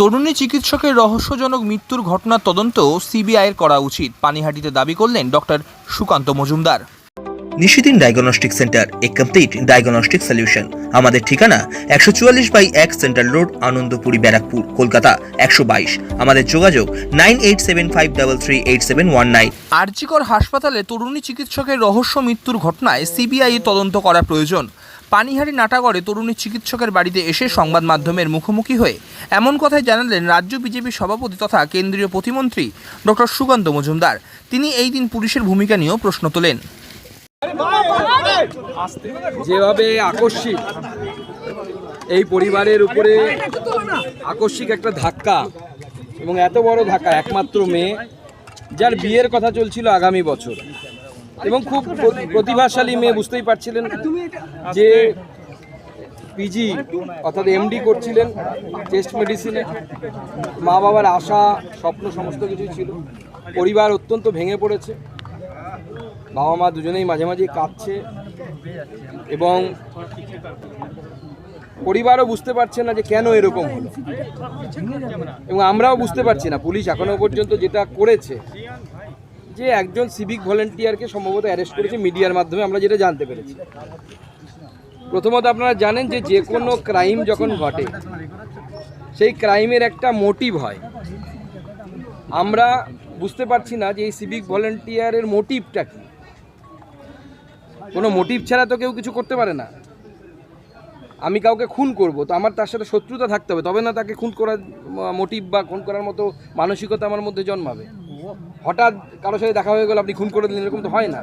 তরুণী চিকিৎসকের রহস্যজনক মৃত্যুর ঘটনার তদন্ত সিবিআইয়ের করা উচিত। পানিহাটিতে দাবি করলেন doctor Sukanta Majumdar. Nishidin diagnostic centre a complete diagnostic solution. আমাদের ঠিকানা একশো চুয়াল্লিশ বাই এক সেন্ট্রাল রোড আনন্দপুরি ব্যারাকপুর কলকাতা একশো বাইশ। আমাদের যোগাযোগ nine eight seven five double three eight seven one nine. RG Kar হাসপাতালে তরুণী চিকিৎসকের রহস্য মৃত্যুর ঘটনায় সিবিআই তদন্ত করা প্রয়োজন। পানিহাটি নাটাগড়ে তরুণী চিকিৎসকের বাড়িতে এসে সংবাদ মাধ্যমের মুখোমুখি হয়ে এমন কথাই জানালেন রাজ্য বিজেপি সভাপতি তথা কেন্দ্রীয় প্রতিমন্ত্রী ডক্টর সুকান্ত মজুমদার। তিনি এই দিন পুলিশের ভূমিকা নিয়েও প্রশ্ন তোলেন। যেভাবে আকস্মিক এই পরিবারের উপরে আকস্মিক একটা ধাক্কা এবং এত বড় ধাক্কা, একমাত্র মেয়ে, যার বিয়ের কথা চলছিল আগামী বছর। এবং খুব প্রতিভাশালী মেয়ে, বুঝতেই পারছিলেন যে পিজি অর্থাৎ এমডি করছিলেন চেস্ট মেডিসিনে মা বাবার আশা, স্বপ্ন, সমস্ত কিছুই ছিল। পরিবার অত্যন্ত ভেঙে পড়েছে। বাবা মা দুজনেই মাঝে মাঝে কাঁদছে এবং পরিবারও বুঝতে পারছে না যে কেন এরকম হলো। এবং আমরাও বুঝতে পারছি না, পুলিশ এখনও পর্যন্ত যেটা করেছে যে একজন সিভিক ভলেন্টিয়ারকে সম্ভবত অ্যারেস্ট করেছে মিডিয়ার মাধ্যমে, আমরা যেটা জানতে পেরেছি। প্রথমত আপনারা জানেন যে যে কোনো ক্রাইম যখন ঘটে, সেই ক্রাইমের একটা মোটিভ হয়। আমরা বুঝতে পারছি না যে এই সিভিক ভলেন্টিয়ারের মোটিভটা কী। কোনো মোটিভ ছাড়া তো কেউ কিছু করতে পারে না। আমি কাউকে খুন করব, তো আমার তার সাথে শত্রুতা থাকতে হবে, তবে না তাকে খুন করার মোটিভ বা খুন করার মতো মানসিকতা আমার মধ্যে জন্মাবে। হঠাৎ কারোর সাথে দেখা হয়ে গেল আপনি খুন করে দিলেন এরকম তো হয় না।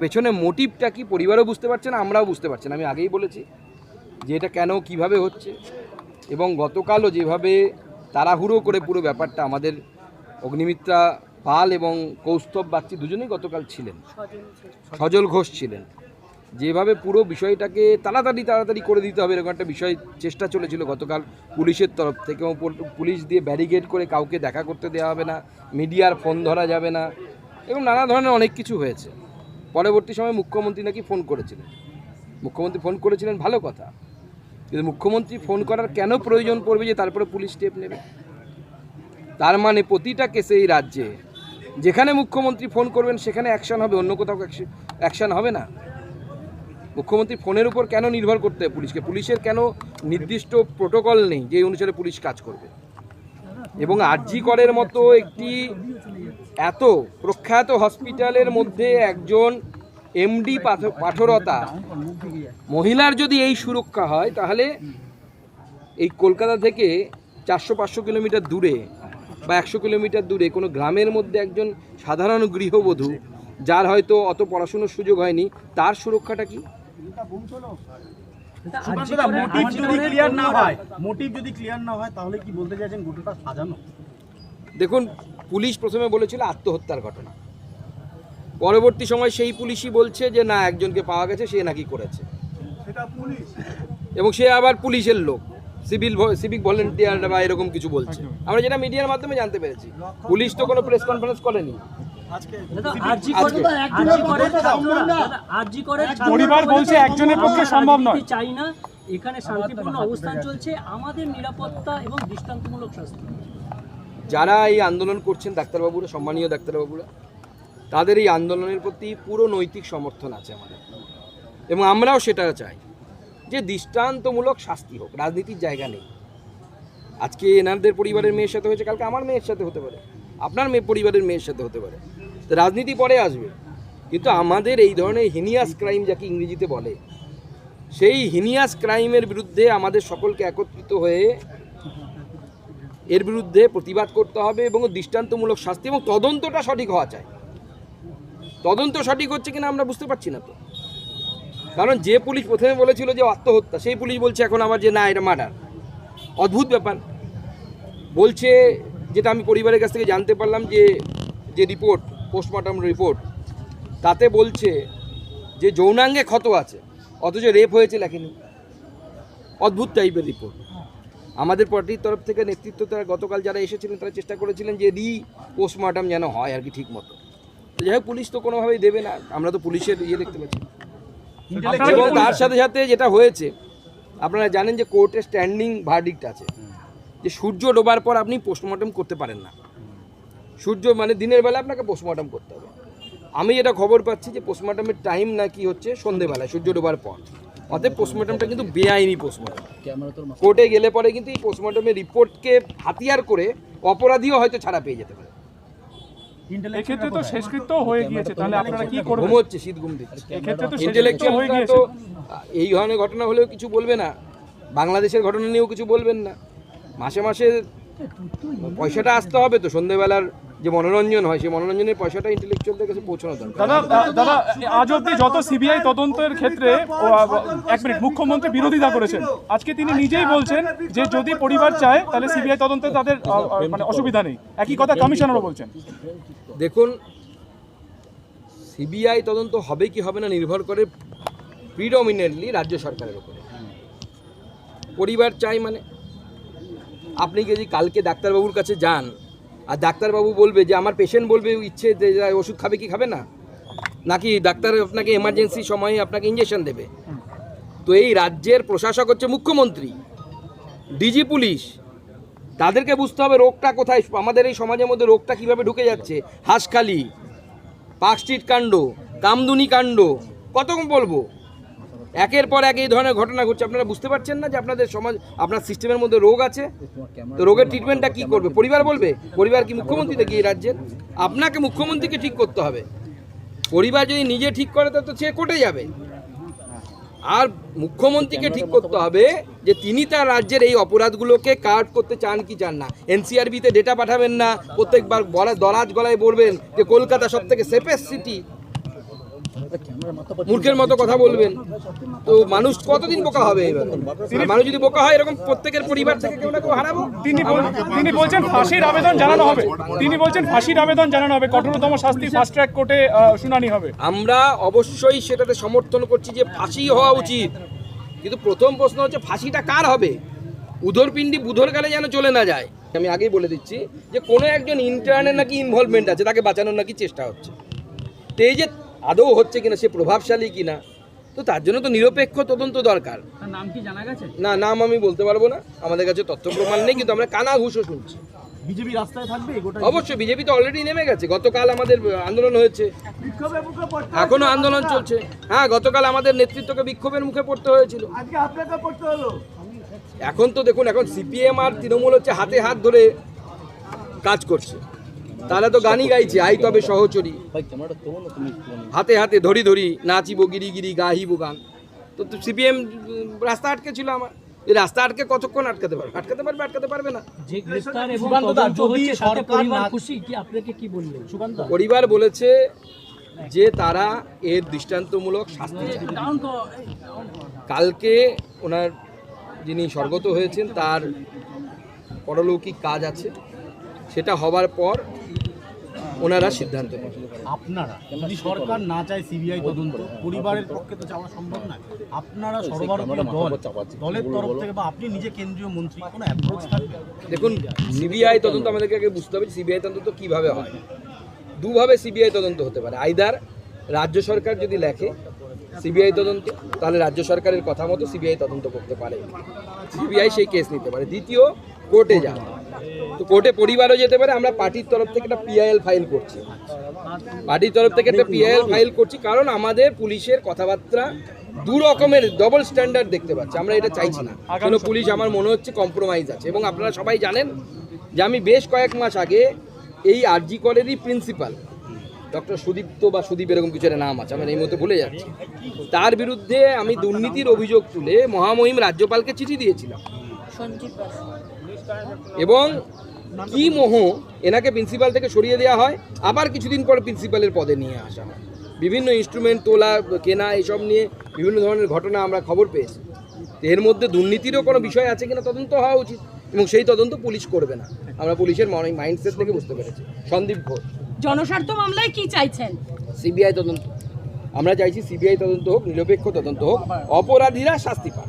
পেছনে মোটিভটা কি পরিবারও বুঝতে পারছে না আমরাও বুঝতে পারছি না। আমি আগেই বলেছি যে এটা কেন কীভাবে হচ্ছে। এবং গতকালও যেভাবে তাড়াহুড়ো করে পুরো ব্যাপারটা আমাদের অগ্নিমিত্রা পাল এবং কৌস্তব বাগচি দুজনেই গতকাল ছিলেন। সজল ঘোষ ছিলেন। যেভাবে পুরো বিষয়টাকে তাড়াতাড়ি তাড়াতাড়ি করে দিতে হবে, এরকম একটা বিষয় চেষ্টা চলেছিল গতকাল পুলিশের তরফ থেকে এবং পুলিশ দিয়ে ব্যারিকেড করে কাউকে দেখা করতে দেওয়া হবে না, মিডিয়ার ফোন ধরা যাবে না, এবং নানা ধরনের অনেক কিছু হয়েছে। পরবর্তী সময় মুখ্যমন্ত্রী নাকি ফোন করেছিলেন। মুখ্যমন্ত্রী ফোন করেছিলেন, ভালো কথা। কিন্তু মুখ্যমন্ত্রী ফোন করার কেন প্রয়োজন পড়বে যে তারপরে পুলিশ স্টেপ নেবে? তার মানে প্রতিটা কেসে এই রাজ্যে যেখানে মুখ্যমন্ত্রী ফোন করবেন, সেখানে অ্যাকশন হবে, অন্য কোথাও অ্যাকশন হবে না। মুখ্যমন্ত্রী ফোনের উপর কেন নির্ভর করতে হবে পুলিশকে? পুলিশের কেন নির্দিষ্ট প্রোটোকল নেই যে অনুসারে পুলিশ কাজ করবে? এবং আরজি করের মতো একটি এত প্রখ্যাত হসপিটালের মধ্যে একজন এমডি পাঠরতা, মহিলার যদি এই সুরক্ষা হয়, তাহলে এই কলকাতা থেকে চারশো পাঁচশো কিলোমিটার দূরে বা একশো কিলোমিটার দূরে কোনো গ্রামের মধ্যে একজন সাধারণ গৃহবধূ, যার হয়তো অত পড়াশুনোর সুযোগ হয়নি, তার সুরক্ষাটা কি? মোটিভ যদি ক্লিয়ার না হয় মোটিভ যদি ক্লিয়ার না হয় তাহলে কি বলতে চাইছেন গোটাটা সাজানো? দেখুন পুলিশ প্রথমে বলেছিল আত্মহত্যার ঘটনা। পরবর্তী সময় সেই পুলিশই বলছে যে না একজনকে পাওয়া গেছে সে নাকি করেছে। পুলিশ। এবং সে আবার পুলিশের লোক সিভিল সিভিক ভলেন্টিয়ার বা এরকম কিছু বলছে। আমরা যেটা মিডিয়ার মাধ্যমে জানতে পেরেছি। পুলিশ তো কোনো প্রেস কনফারেন্স করেনি। আজকে আরজি আজকে। করে আরজি করে ছাত্ররা দাদা, আরজি করে ছাত্ররা পরিবার বলছে একজনের পক্ষে সম্ভব নয়। চাই না। এখানে শান্তিপূর্ণ অবস্থান চলছে। আমাদের নিরাপত্তা এবং দৃষ্টান্তমূলক শাস্তি। যারা এই আন্দোলন করছেন ডাক্তারবাবুরা সম্মানীয় ডাক্তারবাবুরা তাদের এই আন্দোলনের প্রতি পুরো নৈতিক সমর্থন আছে আমাদের। এবং আমরাও সেটা চাই যে দৃষ্টান্তমূলক শাস্তি হোক রাজনীতির জায়গা নেই। আজকে এনারদের পরিবারের মেয়ের সাথে হয়েছে কালকে আমার মেয়ের সাথে হতে পারে। আপনার মেয়ে পরিবারের মেয়ের সাথে হতে পারে। রাজনীতি পরে আসবে। কিন্তু আমাদের এই ধরনের হিনিয়াস ক্রাইম যাকে ইংরেজিতে বলে, সেই হিনিয়াস ক্রাইমের বিরুদ্ধে আমাদের সকলকে একত্রিত হয়ে এর বিরুদ্ধে প্রতিবাদ করতে হবে এবং দৃষ্টান্তমূলক শাস্তি এবং তদন্তটা সঠিক হওয়া চাই। তদন্ত সঠিক হচ্ছে কিনা আমরা বুঝতে পারছি না তো। কারণ যে পুলিশ প্রথমে বলেছিল যে আত্মহত্যা, সেই পুলিশ বলছে এখন আবার যে না, এটা মার্ডার। অদ্ভুত ব্যাপার। বলছে, যেটা আমি পরিবারের কাছ থেকে জানতে পারলাম যে যে রিপোর্ট পোস্টমর্টম রিপোর্ট তাতে বলছে যে যৌনাঙ্গে ক্ষত আছে অথচ রেপ হয়েছে লেখেনি। অদ্ভুত টাইপের রিপোর্ট। আমাদের পার্টির তরফ থেকে নেতৃত্ব তারা গতকাল যারা এসেছিলেন তারা চেষ্টা করেছিলেন যে রি পোস্টমর্টম যেন হয় আর কি ঠিক মতো। যাই হোক পুলিশ তো কোনোভাবেই দেবে না আমরা তো পুলিশের ইয়ে দেখতে পাচ্ছি। এবং তার সাথে সাথে যেটা হয়েছে আপনারা জানেন যে কোর্টে স্ট্যান্ডিং ভার্ডিক্ট আছে। যে সূর্য ডোবার পর আপনি পোস্টমর্টম করতে পারেন না। সূর্য মানে দিনের বেলা আপনাকে পোস্টমর্টম করতে হবে। আমি যেটা খবর পাচ্ছি যে পোস্টমর্টমের টাইম নাকি হচ্ছে সন্ধেবেলায় সূর্য ডোবার পর। অতএব পোস্টমর্টমটা কিন্তু বেআইনি পোস্টমর্টম কোর্টে গেলে পরে কিন্তু এই পোস্টমর্টমের রিপোর্টকে হাতিয়ার করে অপরাধীও হয়তো ছাড়া পেয়ে যেতে পারে। এক্ষেত্রে তো শেষকৃত্য হয়ে গিয়েছে তাহলে আপনারা কি করবেন? ঘুমোচ্ছে শীত ঘুম দিচ্ছে। এক্ষেত্রে তো ইন্টেলেকচুয়াল হয়ে গিয়েছে। এই ধরনের ঘটনা হলেও কিছু বলবে না। বাংলাদেশের ঘটনা নিয়েও কিছু বলবেন না। মাসে মাসে পয়সাটা আসতে হবে তো সন্ধেবেলার যে মনোরঞ্জন হয় সেই মনোরঞ্জনের পয়সাটা ইন্টেলেকচুয়ালদের কাছে পৌঁছানো দরকার। দাদা দাদা আজ অব্দি যত সিবিআই তদন্তের ক্ষেত্রে এক মিনিট মুখ্যমন্ত্রী বিরোধিতা করেছেন। আজকে তিনি নিজেই বলছেন যে যদি পরিবার চায় তাহলে সিবিআই তদন্তে তাদের মানে অসুবিধা নেই। একই কথা কমিশনারও বলছেন। দেখুন সিবিআই তদন্ত হবে কি হবে না নির্ভর করে প্রিডমিনেন্টলি রাজ্য সরকারের উপরে। পরিবার চাই মানে আপনি যদি কালকে ডাক্তারবাবুর কাছে যান আর ডাক্তারবাবু বলবে যে আমার পেশেন্ট বলবে ইচ্ছে যে ওষুধ খাবে কি খাবে না? নাকি ডাক্তার আপনাকে এমার্জেন্সি সময়ে আপনাকে ইঞ্জেকশন দেবে? তো এই রাজ্যের প্রশাসক হচ্ছে মুখ্যমন্ত্রী, ডিজি পুলিশ। তাদেরকে বুঝতে হবে রোগটা কোথায়, আমাদের এই সমাজের মধ্যে রোগটা কীভাবে ঢুকে যাচ্ছে? হাঁসখালি, পার্ক স্ট্রিট কাণ্ড, কামদুনি কাণ্ড, কত বলব? একের পর এক এই ধরনের ঘটনা ঘটছে। আপনারা বুঝতে পারছেন না যে আপনাদের সমাজ, আপনার সিস্টেমের মধ্যে রোগ আছে? তো রোগের ট্রিটমেন্টটা কি করবে? পরিবার বলবে? পরিবার কি মুখ্যমন্ত্রী এই রাজ্যের? আপনাকে মুখ্যমন্ত্রীকে ঠিক করতে হবে। পরিবার যদি নিজে ঠিক করে, তো সে কোর্টে যাবে। আর মুখ্যমন্ত্রীকে ঠিক করতে হবে যে তিনি তার রাজ্যের এই অপরাধগুলোকে কাট করতে চান কি চান না। এনসিআরবিতে ডেটা পাঠাবেন না। প্রত্যেকবার বলা দরাজ গলায় বলবেন যে কলকাতা সব থেকে সেফেস্ট সিটি মূর্খের মতো কথা বলবেন। তো মানুষ কতদিন বোকা হবে এবার? মানুষ যদি বোকা হয় এরকম প্রত্যেকের পরিবার থেকে কেউ না কেউ হারাবো? তিনি তিনি বলছেন ফাঁসির আবেদন জানানো হবে। তিনি বলছেন ফাঁসির আবেদন জানানো হবে। কঠোরতম শাস্তি ফাস্ট ট্র্যাক কোর্টে শুনানি হবে। আমরা অবশ্যই সেটাতে সমর্থন করছি যে ফাঁসি হওয়া উচিত। কিন্তু প্রথম প্রশ্ন হচ্ছে ফাঁসিটা কার হবে? উধরপিণ্ডি বুধর কালে যেন চলে না যায়। আমি আগেই বলে দিচ্ছি যে কোনো একজন ইন্টার্নের নাকি ইনভলভমেন্ট আছে তাকে বাঁচানোর নাকি চেষ্টা হচ্ছে। তো এই যে আদৌ হচ্ছে কিনা সে প্রভাবশালী কিনা তো তার জন্য তো নিরপেক্ষ তদন্ত দরকার। নাম কি জানা গেছে? না নাম আমি বলতে পারব না আমাদের কাছে তথ্য প্রমাণ নেই কিন্তু আমরা কানা ঘুষও শুনছি। বিজেপি রাস্তায় থাকবে অবশ্যই বিজেপি তো অলরেডি নেমে গেছে গতকাল আমাদের আন্দোলন হয়েছে। এখনও আন্দোলন চলছে। হ্যাঁ গতকাল আমাদের নেতৃত্বকে বিক্ষোভের মুখে পড়তে হয়েছিল। এখন তো দেখুন এখন সিপিএম আর তৃণমূল হচ্ছে হাতে হাত ধরে কাজ করছে। তারা তো গানই গাইছে আই তবে সহচরী। হাতে হাতে ধরি ধরি নাচিব গিরি গিরি গাহিব গান। তো সিপিএম রাস্তা আটকে ছিল আমার। এই রাস্তা আটকে কতক্ষণ আটকাতে পারবে? আটকাতে পারবে আটকাতে পারবে না। পরিবার না- খুশি? কি আপনাকে কি বললেন? সুকান্ত পরিবার বলেছে যে তারা এর দৃষ্টান্তমূলক শাস্তি। কালকে ওনার যিনি স্বর্গত হয়েছেন তার পরলৌকিক কাজ আছে। সেটা হবার পর ওনারা সিদ্ধান্ত আপনারা যদি সরকার না চায় সিবিআই তদন্ত পরিবারের পক্ষে তো যাওয়া সম্ভব না। আপনারা সর্বভারতীয় দল দলের তরফ থেকে বা আপনি নিজে কেন্দ্রীয় মন্ত্রী কোনো অ্যাপ্রোচ থাকবে? দেখুন সিবিআই তদন্ত আমাদেরকে আগে বুঝতে হবে সিবিআই তদন্ত কীভাবে হয়। দুভাবে সিবিআই তদন্ত হতে পারে। আইদার রাজ্য সরকার যদি লেখে সিবিআই তদন্ত তাহলে রাজ্য সরকারের কথা মতো সিবিআই তদন্ত করতে পারে। সিবিআই সেই কেস নিতে পারে। দ্বিতীয় কোর্টে যাওয়া। তো কোর্টে পরিবারও যেতে পারে, আমরা পার্টির তরফ থেকে একটা পিআইএল ফাইল করছি। পার্টির তরফ থেকে একটা পিআইএল ফাইল করছি, কারণ আমাদের পুলিশের কথাবার্তা দু রকমের ডবল স্ট্যান্ডার্ড দেখতে পাচ্ছি, আমরা এটা চাইছি না। কেন পুলিশ আমার মনে হচ্ছে কম্প্রোমাইজ আছে, এবং আপনারা সবাই জানেন যে আমি বেশ কয়েক মাস আগে এই আরজি কলেরই প্রিন্সিপাল ডক্টর সুদীপ্ত বা সুদীপ এরকম কিছু একটা নাম আছে আমি এই মধ্যে ভুলে যাচ্ছি। তার বিরুদ্ধে আমি দুর্নীতির অভিযোগ তুলে মহামহিম রাজ্যপালকে চিঠি দিয়েছিলাম। এবং কি মোহ এনাকে প্রিন্সিপাল থেকে সরিয়ে দেওয়া হয় আবার কিছুদিন পর প্রিন্সিপালের পদে নিয়ে আসা হয়। বিভিন্ন ইনস্ট্রুমেন্ট তোলা কেনা এসব নিয়ে বিভিন্ন ধরনের ঘটনা আমরা খবর পেয়েছি। এর মধ্যে দুর্নীতিরও কোনো বিষয় আছে কিনা তদন্ত হওয়া উচিত এবং সেই তদন্ত পুলিশ করবে না। আমরা পুলিশের মাইন্ডসেট থেকে বুঝতে পেরেছি। সন্দীপ ঘোষ। জনস্বার্থ মামলায় কি চাইছেন? সিবিআই তদন্ত। আমরা চাইছি সিবিআই তদন্ত হোক নিরপেক্ষ তদন্ত হোক অপরাধীরা শাস্তি পাক।